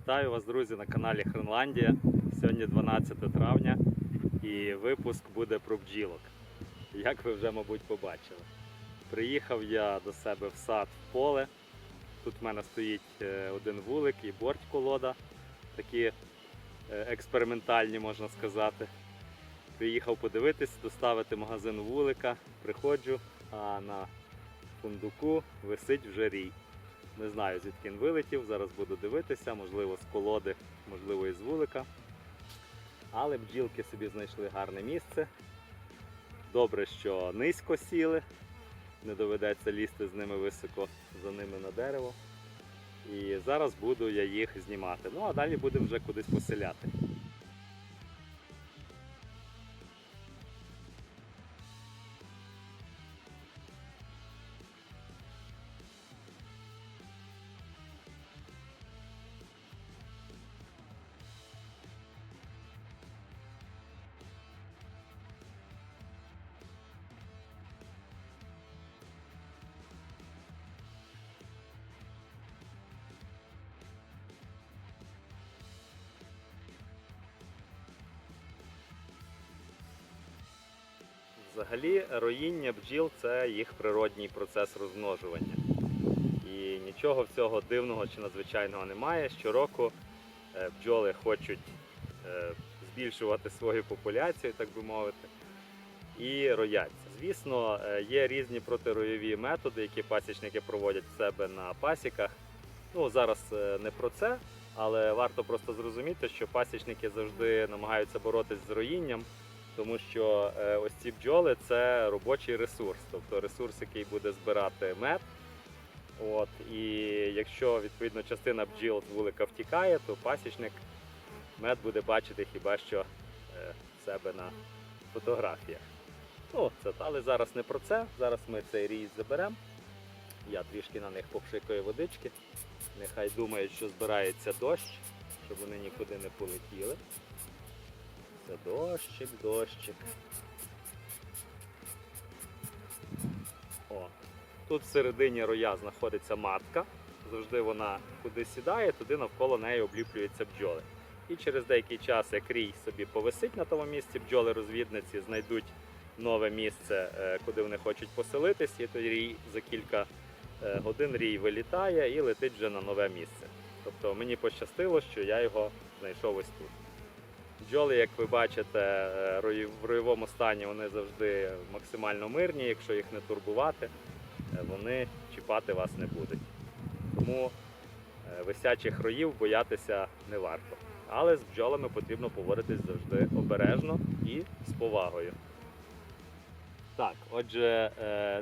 Вітаю вас, друзі, на каналі Хренландія. Сьогодні 12 травня і випуск буде про бджілок. Як ви вже, мабуть, побачили. Приїхав я до себе в сад в поле. Тут в мене стоїть е, один вулик і борть колода. Такі е, експериментальні, можна сказати. Приїхав подивитись, доставити магазин вулика. Приходжу, а на фундуку висить вже рій. Не знаю, звідки він вилетів. Зараз буду дивитися, можливо, з колоди, можливо, із вулика. Але бджілки собі знайшли гарне місце. Добре, що низько сіли, не доведеться лізти з ними високо за ними на дерево. І зараз буду я їх знімати. Ну а далі будемо вже кудись поселяти. Взагалі, роїння бджіл це їх природній процес розмножування. І нічого в цього дивного чи надзвичайного немає. Щороку е, бджоли хочуть е, збільшувати свою популяцію, так би мовити, і рояться. Звісно, е, є різні протиройові методи, які пасічники проводять в себе на пасіках. Ну, зараз не про це, але варто просто зрозуміти, що пасічники завжди намагаються боротись з роїнням тому що е, ось ці бджоли це робочий ресурс, тобто ресурс, який буде збирати мед. От, і якщо відповідно частина бджіл з вулика втікає, то пасічник мед буде бачити хіба що е, в себе на фотографіях. Ну, це, але зараз не про це. Зараз ми цей рій заберемо. Я трішки на них попшикаю водички. Нехай думають, що збирається дощ, щоб вони нікуди не полетіли. Це дощик, дощик. О, тут всередині роя знаходиться матка. Завжди вона куди сідає, туди навколо неї обліплюються бджоли. І через деякий час, як рій собі повисить на тому місці, бджоли-розвідниці знайдуть нове місце, е, куди вони хочуть поселитись, і тоді рій за кілька е, годин рій вилітає і летить вже на нове місце. Тобто мені пощастило, що я його знайшов ось тут. Бджоли, як ви бачите, е, в роєвому стані вони завжди максимально мирні, якщо їх не турбувати, е, вони чіпати вас не будуть. Тому е, висячих роїв боятися не варто. Але з бджолами потрібно поводитись завжди обережно і з повагою. Так, отже,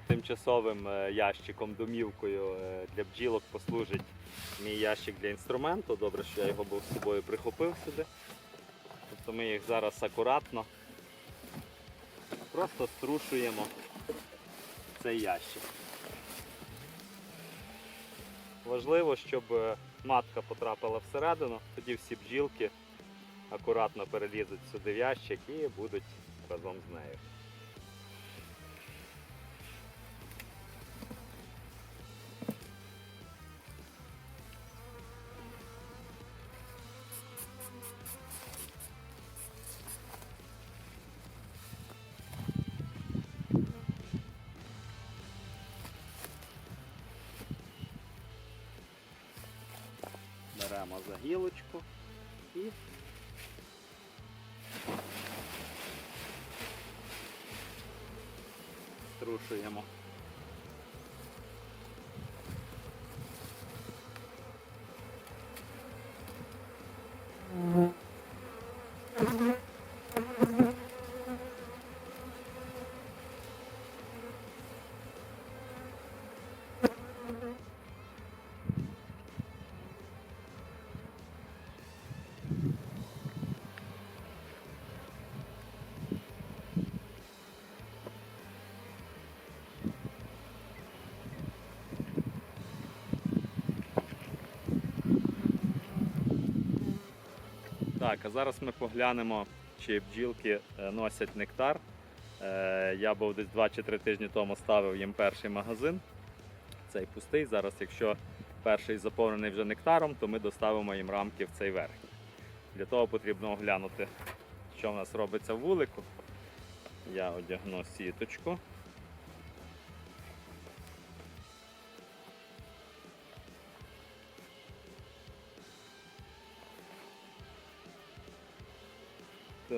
тимчасовим ящиком, домівкою для бджілок послужить мій ящик для інструменту. Добре, що я його був з собою прихопив сюди. Тобто ми їх зараз акуратно просто струшуємо цей ящик. Важливо, щоб е, матка потрапила всередину, тоді всі бджілки акуратно перелізуть сюди в ящик і будуть разом з нею. Беремо за гілочку і струшуємо. Так, а зараз ми поглянемо, чи бджілки е, носять нектар. Е, Я був десь 2 чи 3 тижні тому ставив їм перший магазин. Цей пустий. Зараз, якщо перший заповнений вже нектаром, то ми доставимо їм рамки в цей верхній. Для того потрібно оглянути, що в нас робиться в вулику. Я одягну сіточку.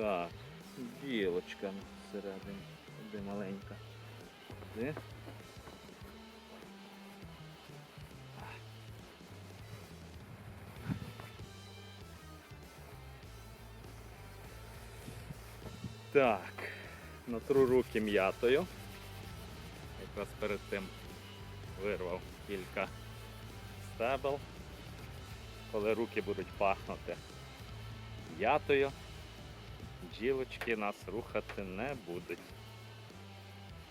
Так, білочка всередині. Де маленька. Де? Так, натру руки м'ятою. Якраз перед тим вирвав кілька стебел. Коли руки будуть пахнути м'ятою, бджілочки нас рухати не будуть.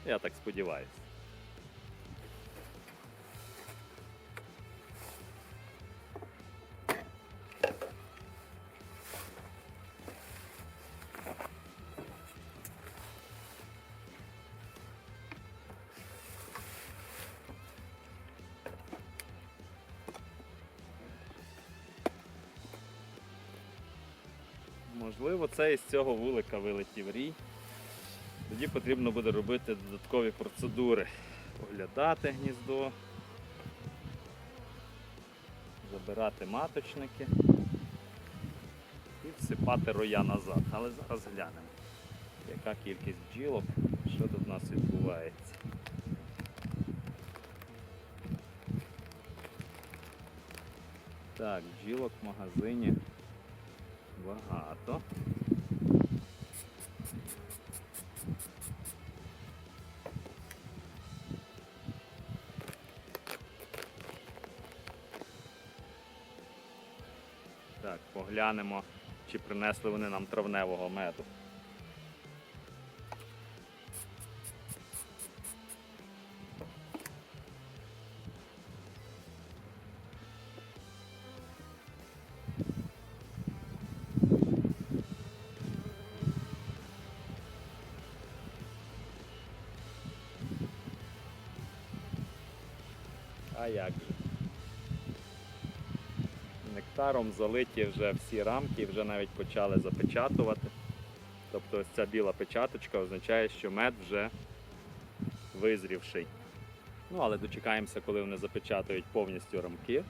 Я так сподіваюся. Можливо, це із цього вулика вилетів рій. Тоді потрібно буде робити додаткові процедури. Оглядати гніздо, забирати маточники і всипати роя назад. Але зараз глянемо, яка кількість бджілок, що тут у нас відбувається. Так, бджілок в магазині багато. Так, поглянемо, чи принесли вони нам травневого меду. А як же? Нектаром залиті вже всі рамки, вже навіть почали запечатувати. Тобто ось ця біла печаточка означає, що мед вже визрівший. Ну, але дочекаємося, коли вони запечатають повністю рамки,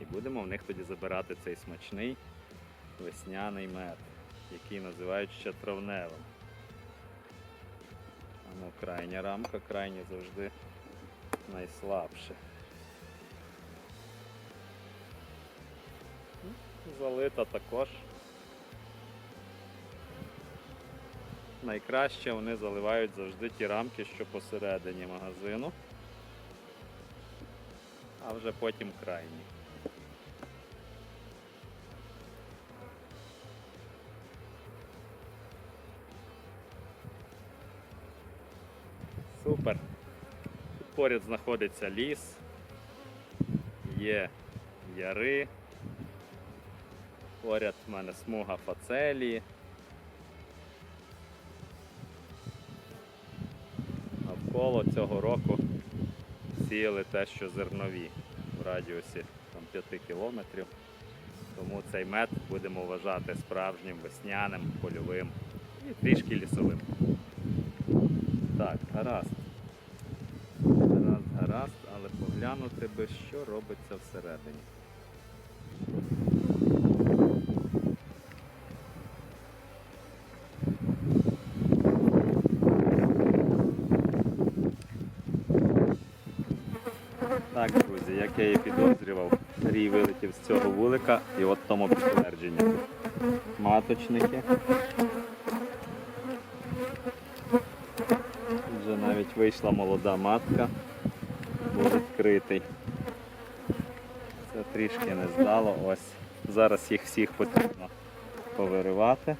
і будемо в них тоді забирати цей смачний весняний мед, який називають ще травневим. Ну, крайня рамка, крайня завжди найслабше. Залита також. Найкраще вони заливають завжди ті рамки, що посередині магазину, а вже потім крайні. Супер. Тут поряд знаходиться ліс, є яри. Поряд в мене смуга фацелії. Навколо цього року сіяли те, що зернові в радіусі там, 5 кілометрів. Тому цей мед будемо вважати справжнім весняним, польовим і трішки лісовим. Так, гаразд. Гаразд, гаразд, але поглянути би, що робиться всередині. Так, друзі, як я і підозрював, рій вилетів з цього вулика і от тому підтвердження. Маточники. Вже навіть вийшла молода матка, був відкритий. Це трішки не здало. Ось. Зараз їх всіх потрібно повиривати,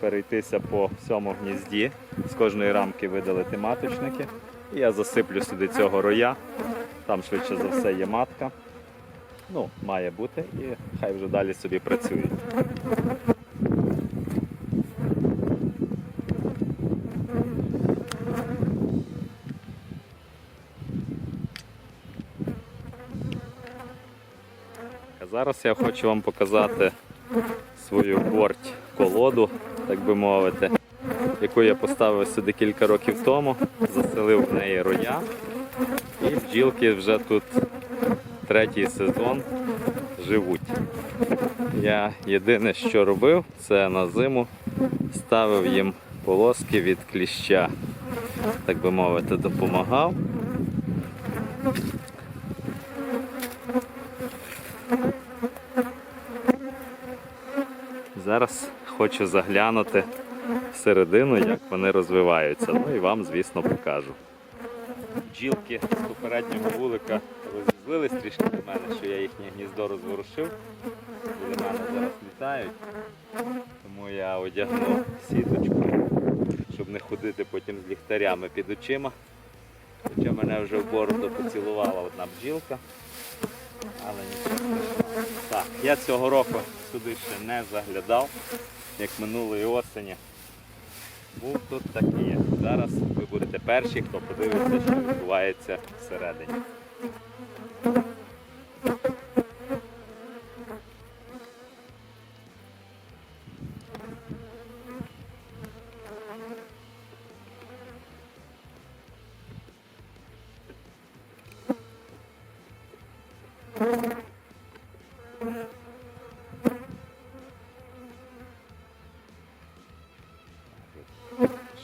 перейтися по всьому гнізді, з кожної рамки видалити маточники. Я засиплю сюди цього роя. Там швидше за все є матка. Ну, має бути, і хай вже далі собі працюють. а зараз я хочу вам показати свою борть колоду, так би мовити, яку я поставив сюди кілька років тому, заселив в неї роя. Бджілки вже тут третій сезон живуть. Я єдине, що робив, це на зиму ставив їм полоски від кліща, так би мовити, допомагав. Зараз хочу заглянути всередину, як вони розвиваються. Ну і вам, звісно, покажу. Бджілки з попереднього вулика розізлились трішки до мене, що я їхнє гніздо розворушив. Біля мене зараз літають. Тому я одягнув сіточку, щоб не ходити потім з ліхтарями під очима. Хоча мене вже в бороду поцілувала одна бджілка. Але нічого. Так, я цього року сюди ще не заглядав, як минулої осені. Був тут так і є. Зараз ви будете перші, хто подивиться, що відбувається всередині.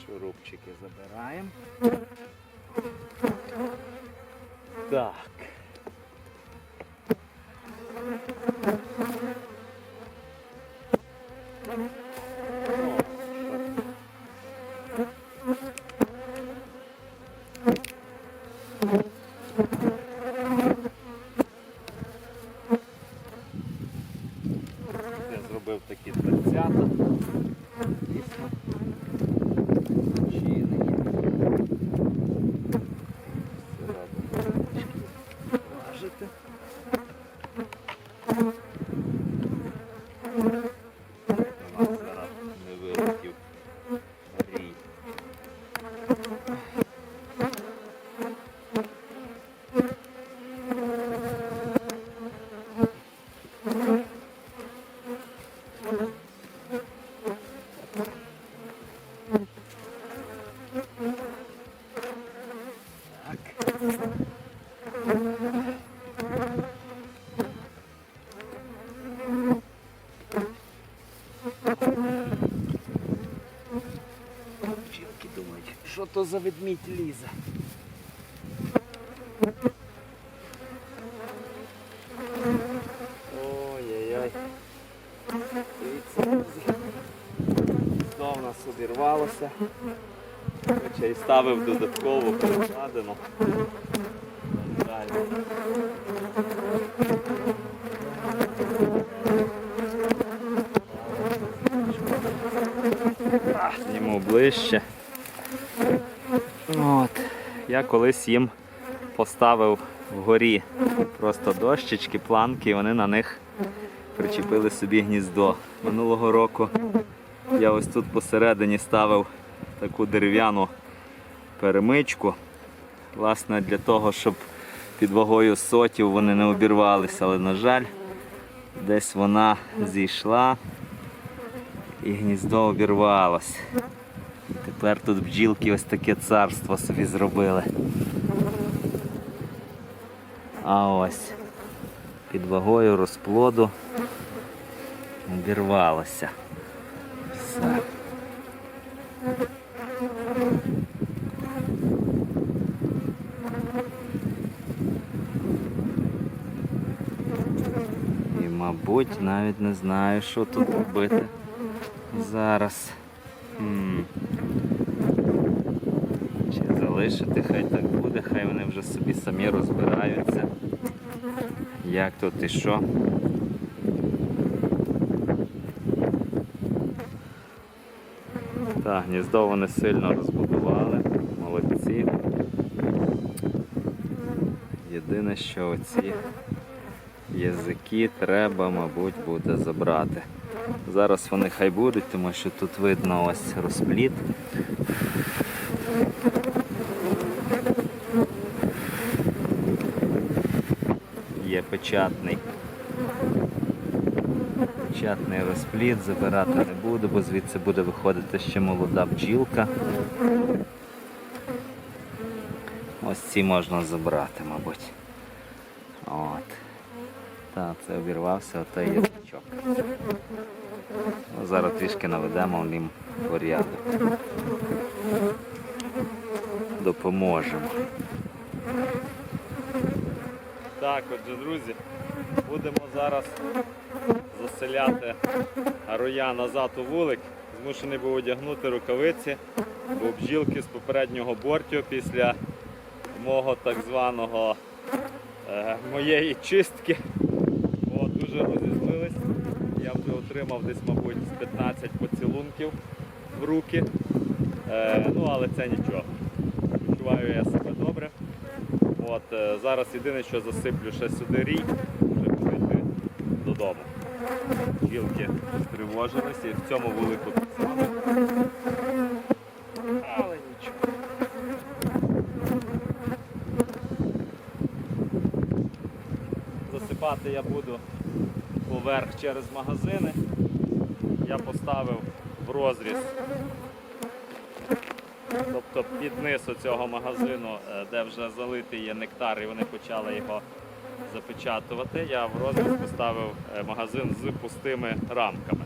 Шурупчики забираємо. Так. Я зробив такі дверцята. Дійсно. Чинені. Всередину важити. У нас зараз не вилетів рій. Бджілки думають, що то за ведмідь лізе. Ой-ой-ой. Дивіться. Знову нас обірвалося. Хоча й ставив додаткову перекладину. Далі. Зніму ближче. От. Я колись їм поставив вгорі просто дощечки, планки, і вони на них причепили собі гніздо. Минулого року я ось тут посередині ставив таку дерев'яну перемичку. Власне, для того, щоб під вагою сотів вони не обірвалися, але, на жаль, десь вона зійшла і гніздо обірвалось. Тепер тут бджілки ось таке царство собі зробили. А ось під вагою розплоду обірвалося. Все. І, мабуть, навіть не знаю, що тут робити зараз. М. Чи залишити, хай так буде, хай вони вже собі самі розбираються. Як тут і що. Так, гніздо вони сильно розбудували, молодці. Єдине, що оці язики треба, мабуть, буде забрати. Зараз вони хай будуть, тому що тут видно ось розпліт. Є печатний. Печатний розплід забирати не буду, бо звідси буде виходити ще молода бджілка. Ось ці можна забрати, мабуть. От. Так, це обірвався, отой язичок. Ну, Зараз трішки наведемо в нім порядок. Допоможемо. Так, отже, друзі, будемо зараз заселяти роя назад у вулик. Змушений був одягнути рукавиці, бо бджілки з попереднього бортю після мого так званого е, моєї чистки о, дуже розізлились. Я вже отримав десь, мабуть, 15 поцілунків в руки. Е, ну, але це нічого. Відчуваю я себе. От, е, зараз єдине, що засиплю ще сюди рій, вже буду додому. Гілки стривожилися і в цьому вулику так. Але нічого. Засипати я буду поверх через магазини. Я поставив в розріз, тобто під низ цього магазину, е, де вже залитий є нектар, і вони почали його запечатувати. Я в розріз поставив е, магазин з пустими рамками.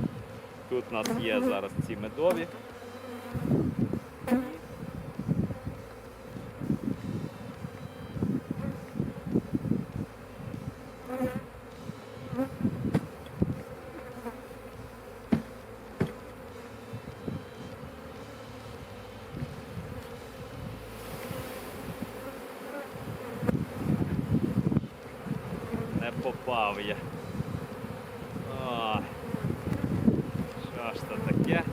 Тут у нас є зараз ці медові. Попав я. О, що ж це таке?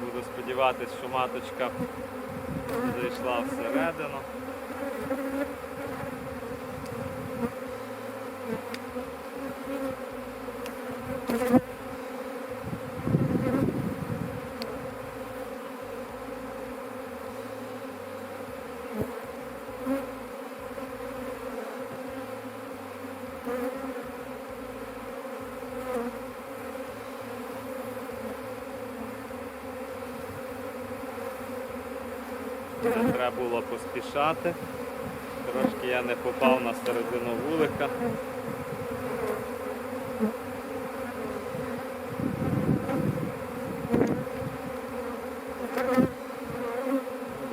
Буду сподіватись, що маточка зайшла всередину. Не треба було поспішати. Трошки я не попав на середину вулика.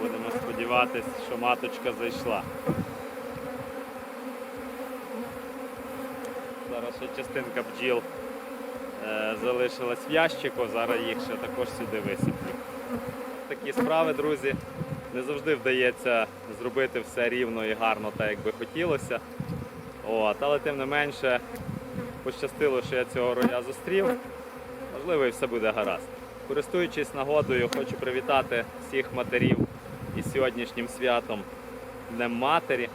Будемо сподіватися, що маточка зайшла. Зараз ще частинка бджіл е, залишилась в ящику, зараз їх ще також сюди висиплю. Такі справи, друзі. Не завжди вдається зробити все рівно і гарно, так як би хотілося. От, але тим не менше пощастило, що я цього роя зустрів. Можливо, і все буде гаразд. Користуючись нагодою, хочу привітати всіх матерів із сьогоднішнім святом Днем Матері,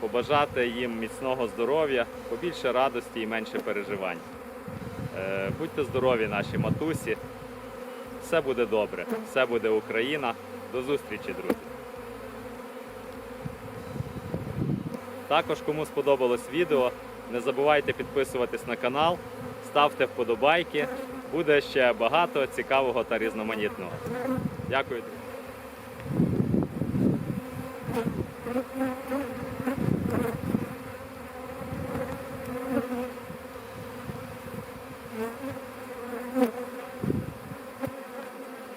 побажати їм міцного здоров'я, побільше радості і менше переживань. Е, Будьте здорові, наші матусі. Все буде добре, все буде Україна. До зустрічі, друзі. Також, кому сподобалось відео, не забувайте підписуватись на канал, ставте вподобайки. Буде ще багато цікавого та різноманітного. Дякую.